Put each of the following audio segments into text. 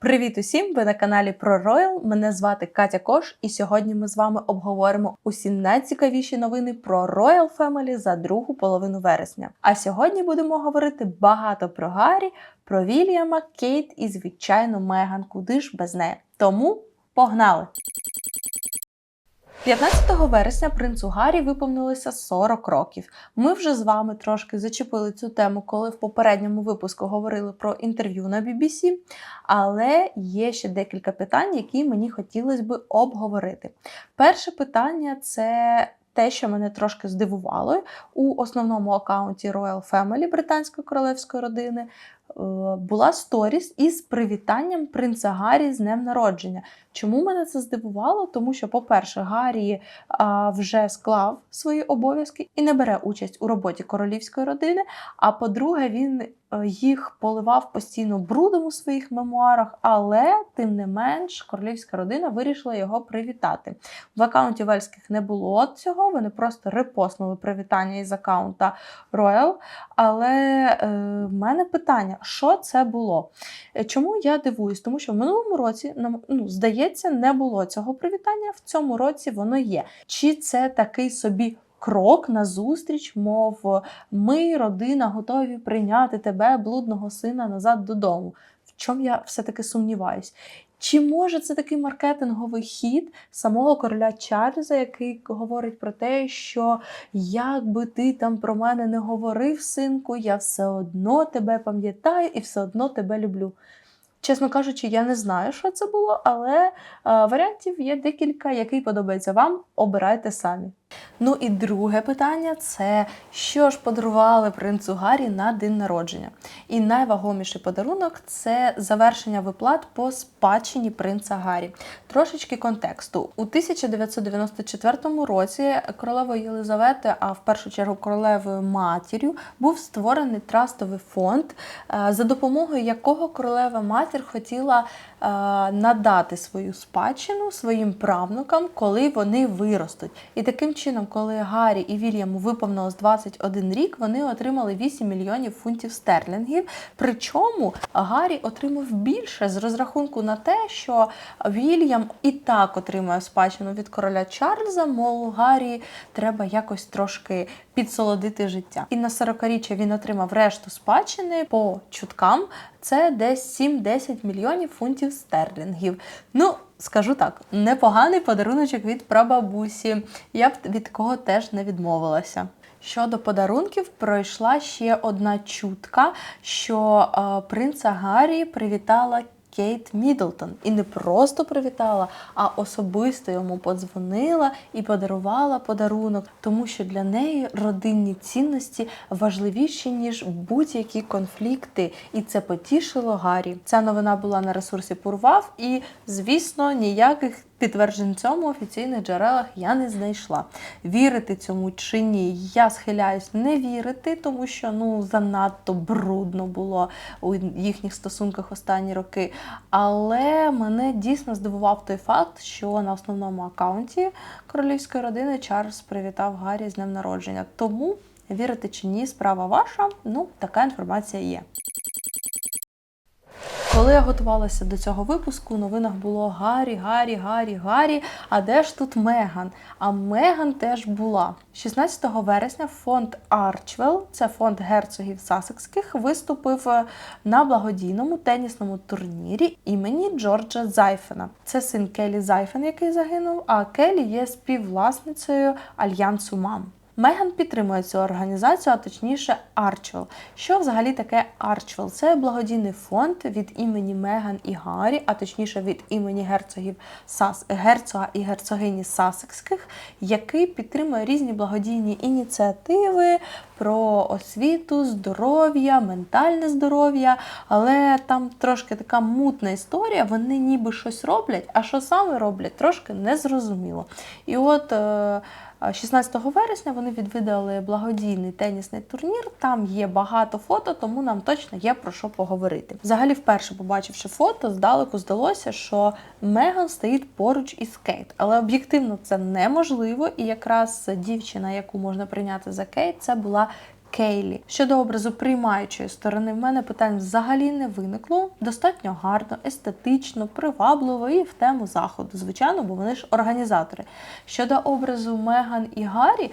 Привіт усім! Ви на каналі про Роял. Мене звати Катя Кош, і сьогодні ми з вами обговоримо усі найцікавіші новини про Royal Family за другу половину вересня. А сьогодні будемо говорити багато про Гаррі, про Вільяма, Кейт і, звичайно, Меган. Куди ж без неї? Тому погнали! 15 вересня принцу Гаррі виповнилося 40 років. Ми вже з вами трошки зачепили цю тему, коли в попередньому випуску говорили про інтерв'ю на BBC, але є ще декілька питань, які мені хотілося би обговорити. Перше питання це. Те, що мене трошки здивувало у основному аккаунті Royal Family британської королевської родини, була сторіс із привітанням принца Гаррі з днем народження. Чому мене це здивувало? Тому що, по-перше, Гаррі а, вже склав свої обов'язки і не бере участь у роботі королівської родини. А по-друге, він е, їх поливав постійно брудом у своїх мемуарах, але тим не менш королівська родина вирішила його привітати. В аккаунті Вельських не було цього, вони просто репостнули привітання із аккаунта Royal. Але е, в мене питання: що це було? Е, Чому я дивуюсь? Тому що в минулому році ну, здається, не було цього привітання. В цьому році воно є. Чи це такий собі крок на зустріч, мов ми, родина, готові прийняти тебе, блудного сина, назад додому? В чому я все-таки сумніваюсь? Чи може це такий маркетинговий хід самого короля Чарльза, який говорить про те, що як би ти там про мене не говорив, синку, я все одно тебе пам'ятаю і все одно тебе люблю. Чесно кажучи, я не знаю, що це було, але е, варіантів є декілька, який подобається вам, обирайте самі. Ну і друге питання це що ж подарували принцу Гаррі на день народження. І найвагоміший подарунок це завершення виплат по спадщині принца Гаррі. Трошечки контексту. У 1994 році королевою Єлизавети, а в першу чергу королевою матір'ю, був створений трастовий фонд, е, за допомогою якого королева матір хотіла е, надати свою спадщину своїм правнукам, коли вони виростуть. І таким чином, коли Гаррі і Вільяму виповнилось 21 рік, вони отримали 8 мільйонів фунтів стерлінгів. Причому Гаррі отримав більше з розрахунку на те, що Вільям і так отримує спадщину від короля Чарльза, мов Гаррі треба якось трошки підсолодити життя. І на 40-річчя він отримав решту спадщини по чуткам. Це десь 7-10 мільйонів фунтів стерлінгів. Ну, скажу так, непоганий подаруночок від прабабусі. Я б від кого теж не відмовилася. Щодо подарунків, пройшла ще одна чутка, що е, принца Гаррі привітала Кейт Мідлтон. І не просто привітала, а особисто йому подзвонила і подарувала подарунок, тому що для неї родинні цінності важливіші, ніж будь-які конфлікти. І це потішило Гаррі. Ця новина була на ресурсі Пурвав, і, звісно, ніяких. Підтверджень цьому офіційних джерелах я не знайшла. Вірити цьому чи ні, я схиляюсь не вірити, тому що ну занадто брудно було у їхніх стосунках останні роки. Але мене дійсно здивував той факт, що на основному аккаунті королівської родини Чарльз привітав Гаррі з днем народження. Тому вірити чи ні, справа ваша. Ну, така інформація є. Коли я готувалася до цього випуску, у новинах було Гаррі, Гаррі, Гаррі, Гаррі. А де ж тут Меган? А Меган теж була. 16 вересня фонд Арчвелл, це фонд герцогів Сасекських, виступив на благодійному тенісному турнірі імені Джорджа Зайфена. Це син Келі Зайфен, який загинув. А Келі є співвласницею альянсу Мам. Меган підтримує цю організацію, а точніше Арчвелл. Що взагалі таке Арчвелл? Це благодійний фонд від імені Меган і Гаррі, а точніше від імені герцогів Сас, герцога і герцогині Сасекських, який підтримує різні благодійні ініціативи про освіту, здоров'я, ментальне здоров'я. Але там трошки така мутна історія. Вони ніби щось роблять, а що саме роблять, трошки незрозуміло. І от. Е 16 вересня вони відвідали благодійний тенісний турнір. Там є багато фото, тому нам точно є про що поговорити. Взагалі, вперше побачивши фото, здалеку здалося, що Меган стоїть поруч із Кейт, але об'єктивно це неможливо. І якраз дівчина, яку можна прийняти за Кейт, це була Кейлі. Щодо образу приймаючої сторони, в мене питань взагалі не виникло. Достатньо гарно, естетично, привабливо і в тему заходу. Звичайно, бо вони ж організатори. Щодо образу Меган і Гаррі,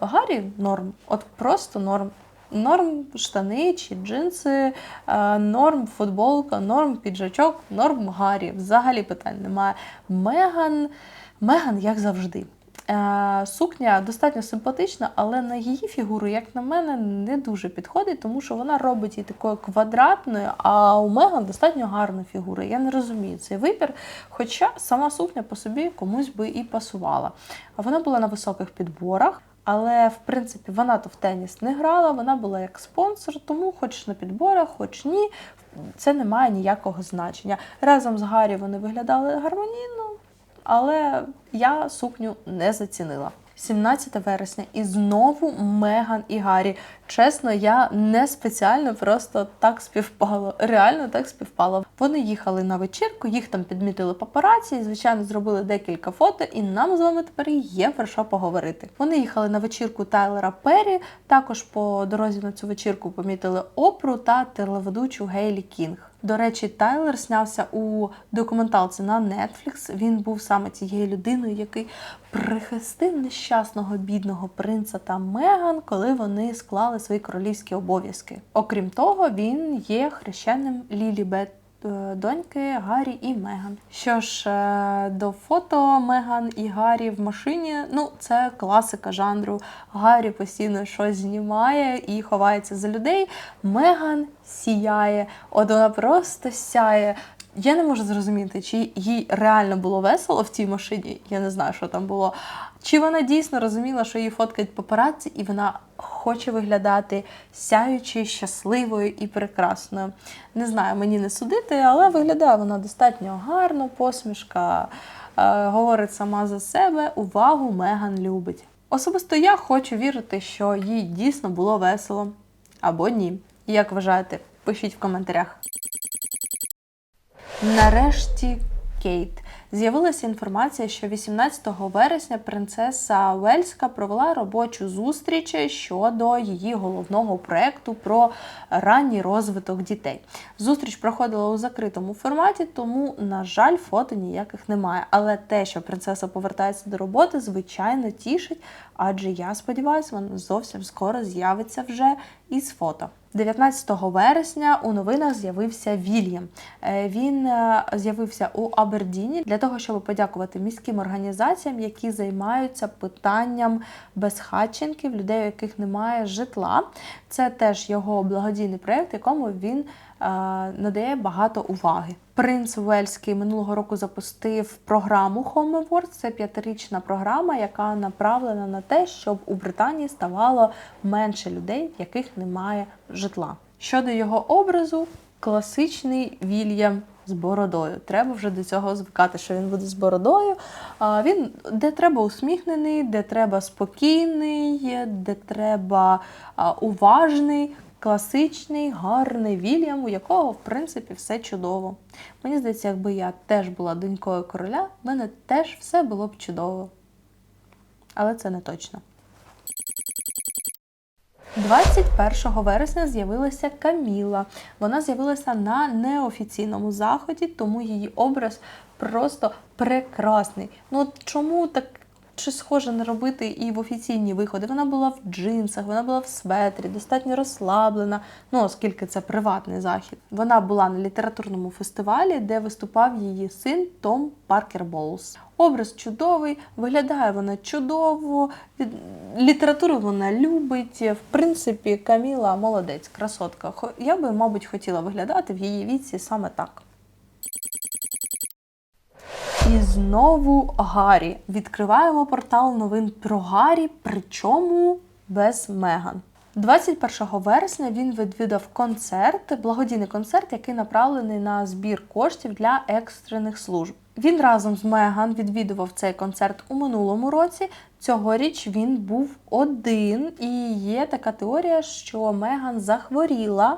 Гаррі норм, от просто норм. Норм штани чи джинси, е, норм футболка, норм піджачок, норм Гаррі. Взагалі питань немає. Меган, Меган, як завжди. Е, Сукня достатньо симпатична, але на її фігуру, як на мене, не дуже підходить, тому що вона робить її такою квадратною, а у Меган достатньо гарна фігура. Я не розумію цей вибір. Хоча сама сукня по собі комусь би і пасувала. А Вона була на високих підборах. Але в принципі вона то в теніс не грала, вона була як спонсор, тому хоч на підборах, хоч ні, це не має ніякого значення. Разом з Гаррі вони виглядали гармонійно, але я сукню не зацінила. 17 вересня і знову Меган і Гаррі. Чесно, я не спеціально, просто так співпало. Реально так співпало. Вони їхали на вечірку, їх там підмітили папараці, і, звичайно, зробили декілька фото, і нам з вами тепер є про що поговорити. Вони їхали на вечірку Тайлера Перрі. Також по дорозі на цю вечірку помітили Опру та телеведучу Гейлі Кінг. До речі, Тайлер снявся у документалці на Netflix. Він був саме тією людиною, який прихистив нещасного бідного принца та Меган, коли вони склали свої королівські обов'язки. Окрім того, він є хрещеним Лілі Бет. е, Доньки Гаррі і Меган. Що ж, е, до фото Меган і Гаррі в машині, ну це класика жанру. Гаррі постійно щось знімає і ховається за людей. Меган сіяє, от вона просто сяє. Я не можу зрозуміти, чи їй реально було весело в цій машині. Я не знаю, що там було. Чи вона дійсно розуміла, що її фоткають папараці, і вона хоче виглядати сяючою, щасливою і прекрасною. Не знаю, мені не судити, але виглядає вона достатньо гарно, посмішка е, говорить сама за себе. Увагу Меган любить. Особисто я хочу вірити, що їй дійсно було весело або ні. Як вважаєте, пишіть в коментарях. Нарешті Кейт. З'явилася інформація, що 18 вересня принцеса Уельська провела робочу зустріч щодо її головного проекту про ранній розвиток дітей. Зустріч проходила у закритому форматі, тому, на жаль, фото ніяких немає. Але те, що принцеса повертається до роботи, звичайно тішить, адже я сподіваюся, вона зовсім скоро з'явиться вже із фото. 19 вересня у новинах з'явився Вільям. Е, Він е, з'явився у Абердіні для того, щоб подякувати міським організаціям, які займаються питанням безхатченків, людей, у яких немає житла. Це теж його благодійний проєкт, якому він надає багато уваги. Принц Уельський минулого року запустив програму Home Awards. Це п'ятирічна програма, яка направлена на те, щоб у Британії ставало менше людей, в яких немає житла. Щодо його образу, класичний Вільям з бородою. Треба вже до цього звикати, що він буде з бородою. А Він де треба усміхнений, де треба спокійний, де треба уважний. Класичний, гарний Вільям, у якого, в принципі, все чудово. Мені здається, якби я теж була донькою короля, в мене теж все було б чудово. Але це не точно. 21 вересня з'явилася Каміла. Вона з'явилася на неофіційному заході, тому її образ просто прекрасний. Ну от чому так щось схоже не робити і в офіційні виходи? Вона була в джинсах, вона була в светрі, достатньо розслаблена, ну оскільки це приватний захід. Вона була на літературному фестивалі, де виступав її син Том Паркер Боулс. Образ чудовий, виглядає вона чудово, літературу вона любить. В принципі, Каміла молодець, красотка. Я би, мабуть, хотіла виглядати в її віці саме так. І знову Гаррі. Відкриваємо портал новин про Гаррі, причому без Меган. 21 вересня він відвідав концерт, благодійний концерт, який направлений на збір коштів для екстрених служб. Він разом з Меган відвідував цей концерт у минулому році. Цьогоріч він був один, і є така теорія, що Меган захворіла,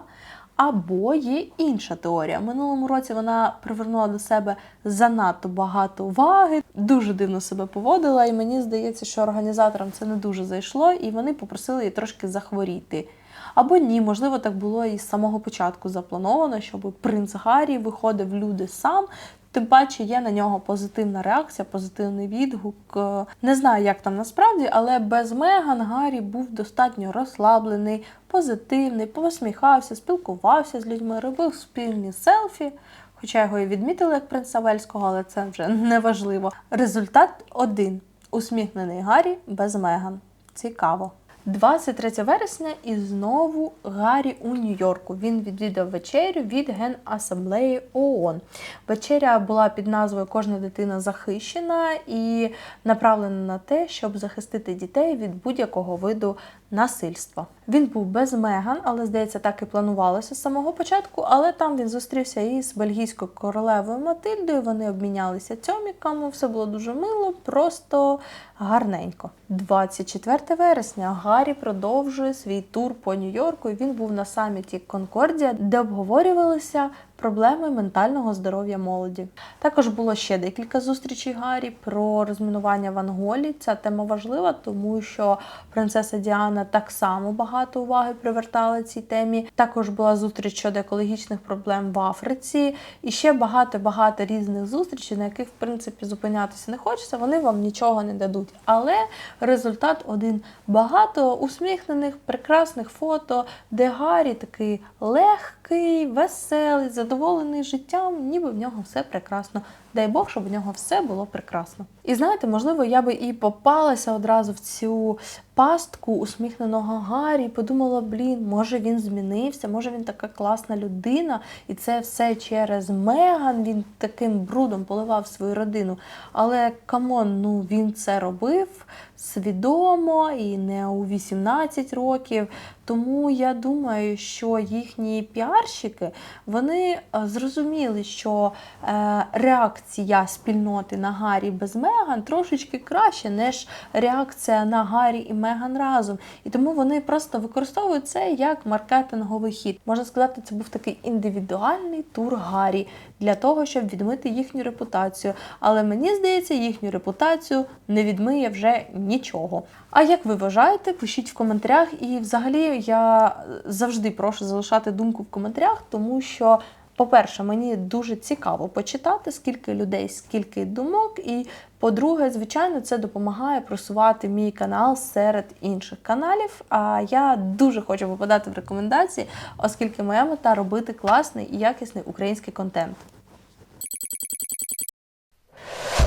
Або є інша теорія. Минулому році вона привернула до себе занадто багато уваги, дуже дивно себе поводила, і мені здається, що організаторам це не дуже зайшло, і вони попросили її трошки захворіти. Або ні, можливо, так було і з самого початку заплановано, щоб принц Гаррі виходив люди сам. Тим паче є на нього позитивна реакція, позитивний відгук. Е, Не знаю, як там насправді, але без Меган Гаррі був достатньо розслаблений, позитивний, посміхався, спілкувався з людьми, робив спільні селфі. Хоча його і відмітили як принца Вельського, але це вже не важливо. Результат один: усміхнений Гаррі без Меган. Цікаво. 23 вересня і знову Гаррі у Нью-Йорку. Він відвідав вечерю від Генасамблеї ООН. Вечеря була під назвою Кожна дитина захищена і направлена на те, щоб захистити дітей від будь-якого виду насильства. Він був без Меган, але здається, так і планувалося з самого початку. Але там він зустрівся із бельгійською королевою Матильдою. Вони обмінялися цьоміками. Все було дуже мило, просто гарненько. 24 вересня Гаррі продовжує свій тур по Нью-Йорку. і Він був на саміті Конкордія, де обговорювалися проблеми ментального здоров'я молоді. Також було ще декілька зустрічей Гаррі про розмінування в Анголі. Ця тема важлива, тому що принцеса Діана так само багато уваги привертала цій темі. Також була зустріч щодо екологічних проблем в Африці, і ще багато-багато різних зустрічей, на яких в принципі зупинятися не хочеться. Вони вам нічого не дадуть. Але результат один багато усміхнених, прекрасних фото, де Гаррі такий легкий, веселий, задоволений життям, ніби в нього все прекрасно. Дай Бог, щоб в нього все було прекрасно. І знаєте, можливо, я би і попалася одразу в цю пастку усміхненого Гаррі, і подумала, блін, може він змінився, може він така класна людина, і це все через Меган. Він таким брудом поливав свою родину. Але камон, ну він це робив свідомо і не у 18 років. Тому я думаю, що їхні піарщики вони е, зрозуміли, що е, реакція спільноти на Гаррі без Меган трошечки краще, ніж реакція на Гаррі і Меган разом. І тому вони просто використовують це як маркетинговий хід. Можна сказати, це був такий індивідуальний тур Гаррі для того, щоб відмити їхню репутацію. Але мені здається, їхню репутацію не відмиє вже нічого. А як ви вважаєте, пишіть в коментарях. І взагалі я завжди прошу залишати думку в коментарях, тому що. По-перше, мені дуже цікаво почитати, скільки людей, скільки думок. І по-друге, звичайно, це допомагає просувати мій канал серед інших каналів. А я дуже хочу попадати в рекомендації, оскільки моя мета робити класний і якісний український контент.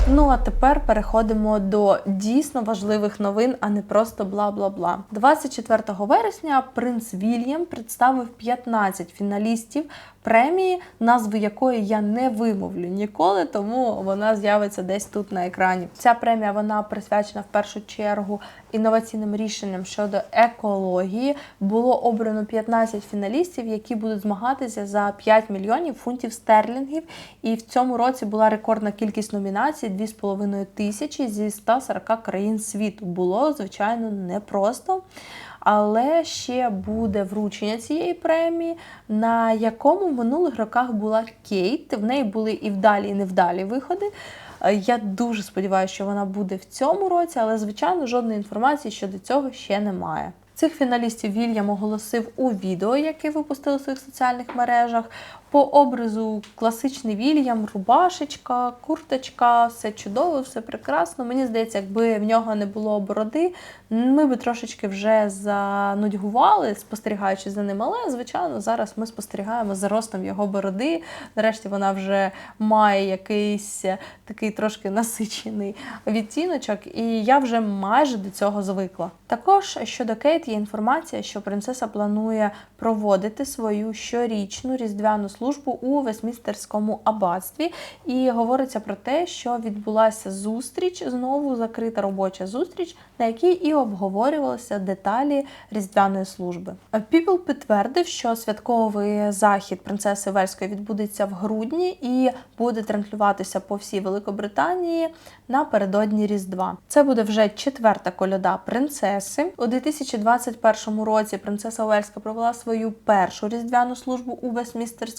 Ну а тепер переходимо до дійсно важливих новин, а не просто бла бла бла. 24 вересня принц Вільям представив 15 фіналістів премії, назву якої я не вимовлю ніколи, тому вона з'явиться десь тут на екрані. Ця премія вона присвячена в першу чергу інноваційним рішенням щодо екології. Було обрано 15 фіналістів, які будуть змагатися за 5 мільйонів фунтів стерлінгів. І в цьому році була рекордна кількість номінацій 2,5 тисячі зі 140 країн світу. Було звичайно непросто. Але ще буде вручення цієї премії, на якому в минулих роках була Кейт. В неї були і вдалі, і невдалі виходи. Я дуже сподіваюся, що вона буде в цьому році, але, звичайно, жодної інформації щодо цього ще немає. Цих фіналістів Вільям оголосив у відео, яке випустили у своїх соціальних мережах. По образу класичний Вільям, рубашечка, курточка, все чудово, все прекрасно. Мені здається, якби в нього не було бороди, ми би трошечки вже занудьгували, спостерігаючи за ним. Але, звичайно, зараз ми спостерігаємо за ростом його бороди. Нарешті вона вже має якийсь такий трошки насичений відтіночок, і я вже майже до цього звикла. Також щодо Кейт є інформація, що принцеса планує проводити свою щорічну різдвяну службу у Вестмістерському аббатстві. І говориться про те, що відбулася зустріч, знову закрита робоча зустріч, на якій і обговорювалися деталі різдвяної служби. People підтвердив, що святковий захід принцеси Вельської відбудеться в грудні і буде транслюватися по всій Великобританії напередодні Різдва. Це буде вже четверта коляда принцеси. У 2021 році принцеса Уельська провела свою першу різдвяну службу у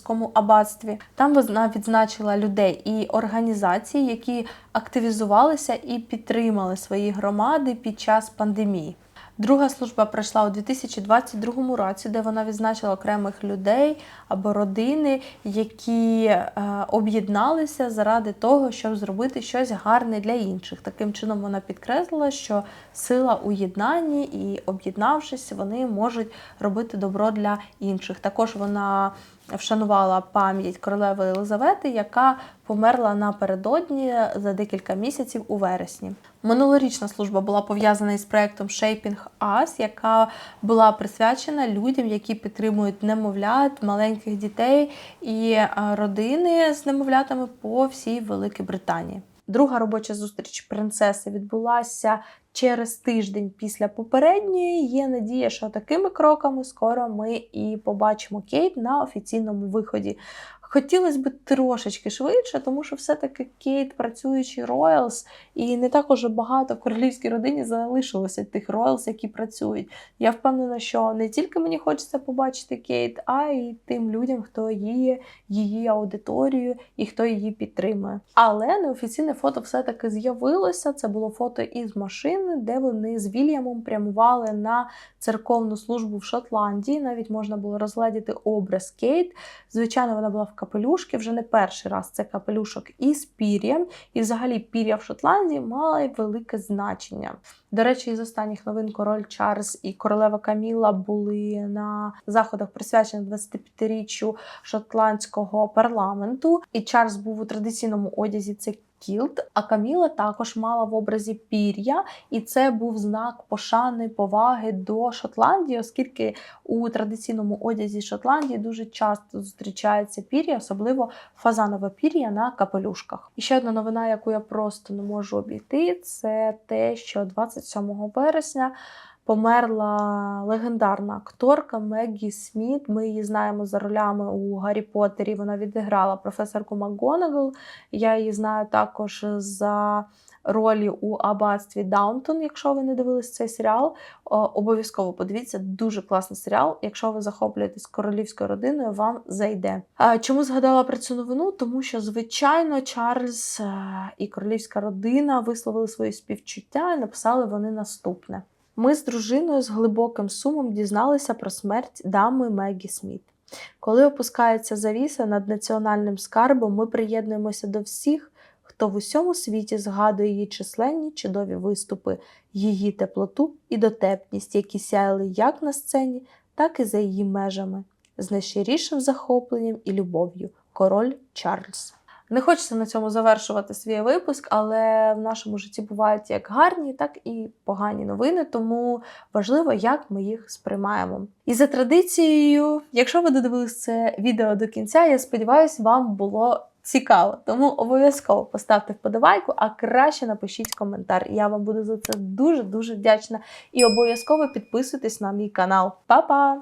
Вестмістерському аббатстві. Там вона відзначила людей і організації, які активізувалися і підтримали свої громади під час пандемії. Друга служба пройшла у 2022 році, де вона відзначила окремих людей або родини, які е, об'єдналися заради того, щоб зробити щось гарне для інших. Таким чином вона підкреслила, що сила у єднанні і об'єднавшись, вони можуть робити добро для інших. Також вона вшанувала пам'ять королеви Єлизавети, яка померла напередодні за декілька місяців у вересні. Минулорічна служба була пов'язана із проектом Shaping Us, яка була присвячена людям, які підтримують немовлят, маленьких дітей і е, родини з немовлятами по всій Великій Британії. Друга робоча зустріч принцеси відбулася через тиждень після попередньої. Є надія, що такими кроками скоро ми і побачимо Кейт на офіційному виході. Хотілося б трошечки швидше, тому що все-таки Кейт, працюючи Роялс, і не так уже багато в королівській родині залишилося тих Роялс, які працюють. Я впевнена, що не тільки мені хочеться побачити Кейт, а й тим людям, хто є її аудиторією і хто її підтримує. Але неофіційне фото все-таки з'явилося. Це було фото із машини, де вони з Вільямом прямували на церковну службу в Шотландії. Навіть можна було розглядіти образ Кейт. Звичайно, вона була в капелюшки. Вже не перший раз це капелюшок із пір'ям. І взагалі пір'я в Шотландії мала велике значення. До речі, із останніх новин король Чарльз і королева Каміла були на заходах, присвячених 25-річчю шотландського парламенту. І Чарльз був у традиційному одязі. Це кілт, а Каміла також мала в образі пір'я, і це був знак пошани, поваги до Шотландії, оскільки у традиційному одязі Шотландії дуже часто зустрічається пір'я, особливо фазанове пір'я на капелюшках. І ще одна новина, яку я просто не можу обійти, це те, що 27 вересня. Померла легендарна акторка Меггі Сміт. Ми її знаємо за ролями у Гаррі Поттері. Вона відіграла професорку МакГонагал. Я її знаю також за ролі у аббатстві Даунтон. Якщо ви не дивились цей серіал, обов'язково подивіться дуже класний серіал. Якщо ви захоплюєтесь королівською родиною, вам зайде. Чому згадала про цю новину? Тому що, звичайно, Чарльз і королівська родина висловили свої співчуття і написали вони наступне. Ми з дружиною з глибоким сумом дізналися про смерть дами Мегі Сміт. Коли опускається завіса над національним скарбом, ми приєднуємося до всіх, хто в усьому світі згадує її численні чудові виступи, її теплоту і дотепність, які сяяли як на сцені, так і за її межами, з найщирішим захопленням і любов'ю. Король Чарльз. Не хочеться на цьому завершувати свій випуск, але в нашому житті бувають як гарні, так і погані новини, тому важливо, як ми їх сприймаємо. І за традицією, якщо ви додивились це відео до кінця, я сподіваюся, вам було цікаво. Тому обов'язково поставте вподобайку, а краще напишіть коментар. Я вам буду за це дуже-дуже вдячна. І обов'язково підписуйтесь на мій канал. Па-па!